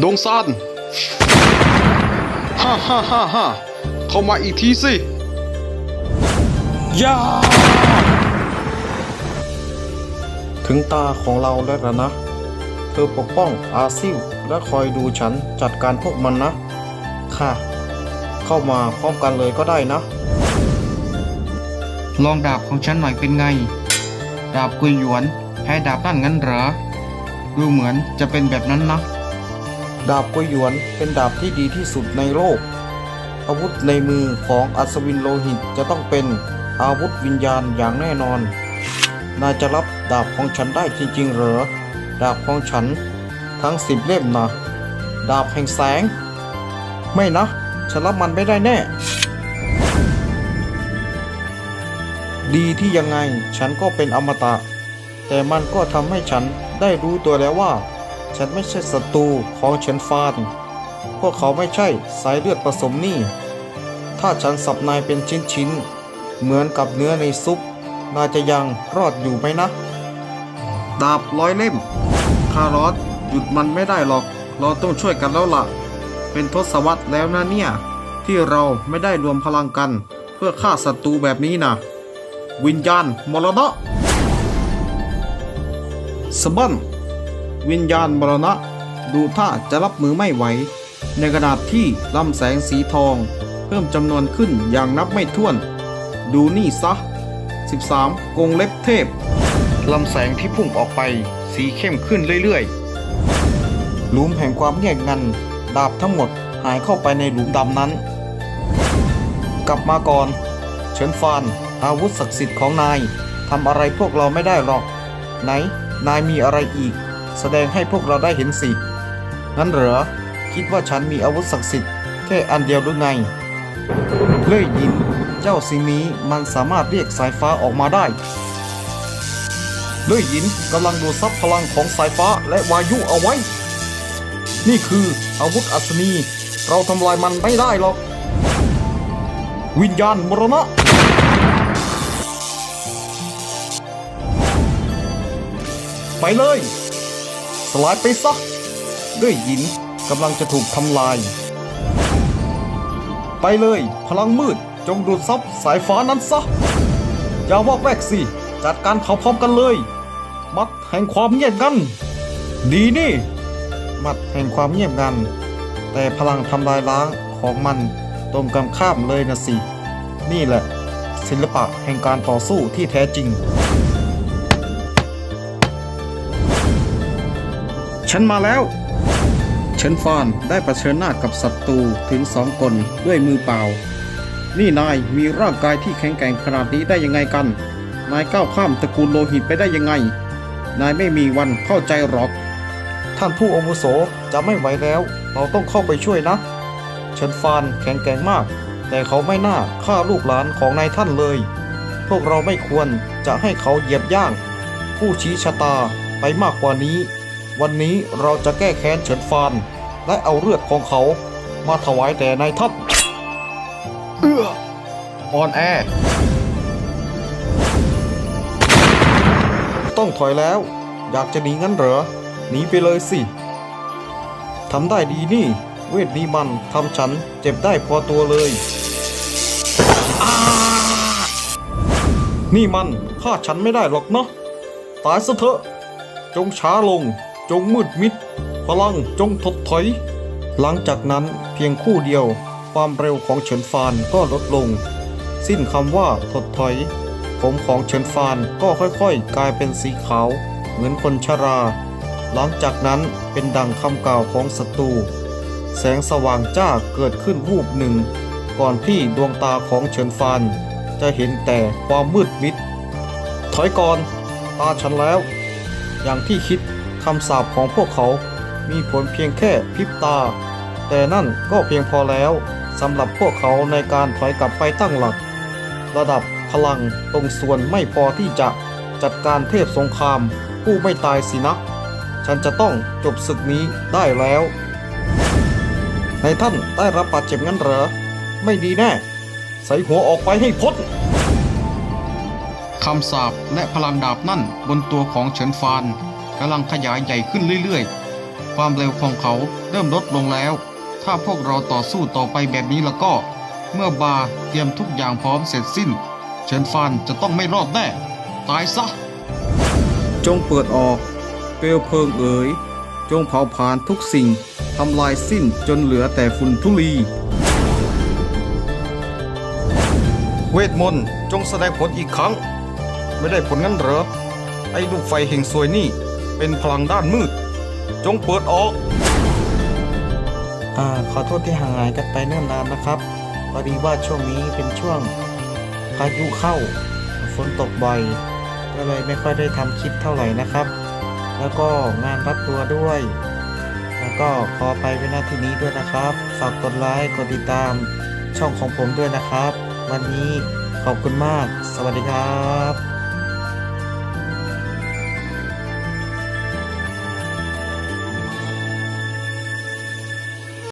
ดงซานฮ่าฮ่าฮ่าฮ่าเข้ามาอีกทีสิย่าถึงตาของเราแล้วล่ะนะ เธอปกป้องอาซิลและคอยดูฉันจัดการพวกมันนะ ค่ะ เข้ามาพร้อมกันเลยก็ได้นะ ลองดาบของฉันหน่อยเป็นไง ดาบกุยหยวนแพ้ดาบนั่นงั้นเหรอ ดูเหมือนจะเป็นแบบนั้นนะ ดาบกุยหยวนเป็นดาบที่ดีที่สุดในโลก อาวุธในมือของอัศวินโลหิตจะต้องเป็นอาวุธวิญญาณอย่างแน่นอน นายจะรับดาบของฉันได้จริงๆ เหรอ ดาบของฉันทั้งสิบเล่มนะดาบแห่งแสง ไม่นะ ฉันรับมันไม่ได้แน่ ดีที่ยังไงฉันก็เป็นอมตะ แต่มันก็ทำให้ฉันได้รู้ตัวแล้วว่า ฉันไม่ใช่ศัตรูของเฉินฟาน พวกเขาไม่ใช่สายเลือดผสมนี่ ถ้าฉันสับนายเป็นชิ้นๆ เหมือนกับเนื้อในซุป นายจะยังรอดอยู่ไหมนะ ดาบร้อยเล่ม คารอสหยุดมันไม่ได้หรอก เราต้องช่วยกันแล้วล่ะ เป็นทศวรรษแล้วนะเนี่ย ที่เราไม่ได้รวมพลังกัน เพื่อฆ่าศัตรูแบบนี้นะวิญญาณมรณะสบัน วิญญาณมรณะ ดูท่าจะรับมือไม่ไหว ในขณะที่ลำแสงสีทอง เพิ่มจำนวนขึ้นอย่างนับไม่ถ้วน ดูนี่ซะ 13 กงเล็บเทพลำแสงที่พุ่งออกไปสีเข้มขึ้นเรื่อยๆ หลุมแห่งความเงียบงัน ดาบทั้งหมดหายเข้าไปในหลุมดำนั้น กลับมาก่อน เฉินฟาน อาวุธศักดิ์สิทธิ์ของนายทำอะไรพวกเราไม่ได้หรอก ไหน นายมีอะไรอีก แสดงให้พวกเราได้เห็นสิ งั้นเหรอ คิดว่าฉันมีอาวุธศักดิ์สิทธิ์แค่อันเดียวหรือไง เล่ยยิน เจ้าสิ่งนี้มันสามารถเรียกสายฟ้าออกมาได้ เล่ยยินกำลังดูดซับพลังของสายฟ้าและวายุเอาไว้ นี่คืออาวุธอัศนี เราทำลายมันไม่ได้หรอก วิญญาณมรณะไปเลย สลายไปซะ ด้วยหินกำลังจะถูกทำลาย ไปเลย พลังมืดจงดูดซับสายฟ้านั้นซะ อย่าวอกแวกสิ จัดการเขาพร้อมกันเลย มัดแห่งความเงียบงันดีนี่ มัดแห่งความเงียบงัน แต่พลังทำลายล้างของมันตรงกันข้ามเลยนะสิ นี่แหละ ศิลปะแห่งการต่อสู้ที่แท้จริง ฉันมาแล้ว เฉินฟานได้ประชิญหน้ากับศัตรูถึงสองคนด้วยมือเปล่า นี่นายมีร่างกายที่แข็งแกร่งขนาดนี้ได้ยังไงกัน นายก้าวข้ามตระกูลโลหิตไปได้ยังไง นายไม่มีวันเข้าใจหรอก ท่านผู้อาวุโสจะไม่ไหวแล้ว เราต้องเข้าไปช่วยนะ เฉินฟานแข็งแกร่งมาก แต่เขาไม่น่าฆ่าลูกหลานของนายท่านเลย พวกเราไม่ควรจะให้เขาเหยียบย่าง ผู้ชี้ชะตาไปมากกว่านี้ วันนี้เราจะแก้แค้นเฉินฟาน และเอาเลือดของเขามาถวายแด่นายท่านเอื้อออนแอต้องถอยแล้ว อยากจะหนีงั้นเหรอ หนีไปเลยสิ ทำได้ดีนี่ เวทนี้มันทำฉันเจ็บได้พอตัวเลยอ้านี่มันฆ่าฉันไม่ได้หรอกเนาะ ตายซะเถอะ จงช้าลง จงมืดมิด พลังจงถดถอย หลังจากนั้นเพียงคู่เดียว ความเร็วของเฉินฟานก็ลดลง สิ้นคำว่าถดถอย ผมของเฉินฟานก็ค่อยๆ กลายเป็นสีขาว เหมือนคนชรา หลังจากนั้นเป็นดังคำกล่าวของศัตรูแสงสว่างจ้าเกิดขึ้นวูบหนึ่ง ก่อนที่ดวงตาของเฉินฟานจะเห็นแต่ความมืดมิด ถอยก่อน ตาฉันแล้ว อย่างที่คิด คำสาปของพวกเขา มีผลเพียงแค่พริบตา แต่นั่นก็เพียงพอแล้วสำหรับพวกเขาในการถอยกลับไปตั้งหลัก ระดับพลังตรงส่วนไม่พอที่จะจัดการเทพสงคราม ผู้ไม่ตายสินะฉันจะต้องจบศึกนี้ได้แล้ว ในท่านได้รับบาดเจ็บงั้นเหรอ ไม่ดีแน่ ใส่หัวออกไปให้พ้นคำสาปและพลังดาบนั่นบนตัวของเฉินฟาน กำลังขยายใหญ่ขึ้นเรื่อยๆ ความเร็วของเขาเริ่มลดลงแล้ว ถ้าพวกเราต่อสู้ต่อไปแบบนี้แล้วก็ เมื่อบาร์เตรียมทุกอย่างพร้อมเสร็จสิ้น เฉินฟานจะต้องไม่รอดแน่ ตายซะ จงเปิดออกเปลวเพลิงเอ๋ย จงเผาผลาญทุกสิ่งทำลายสิ้นจนเหลือแต่ฝุ่นทุลี เวทมนต์จงแสดงผลอีกครั้ง ไม่ได้ผลงั้นเหรอ ไอ้ลูกไฟแห่งสวยนี่ เป็นพลังด้านมืด จงเปิดออก อ่าขอโทษที่ห่างหายกันไปเนิ่นนานนะครับพอดีว่าช่วงนี้เป็นช่วงพายุเข้าฝนตกบ่อยก็เลยไม่ค่อยได้ทำคลิปเท่าไหร่นะครับ แล้วก็งานรับตัวด้วย แล้วก็ขอไปไว้หน้าที่นี้ด้วยนะครับ ฝากกดไลค์กดติดตามช่องของผมด้วยนะครับ วันนี้ขอบคุณมาก สวัสดีครับ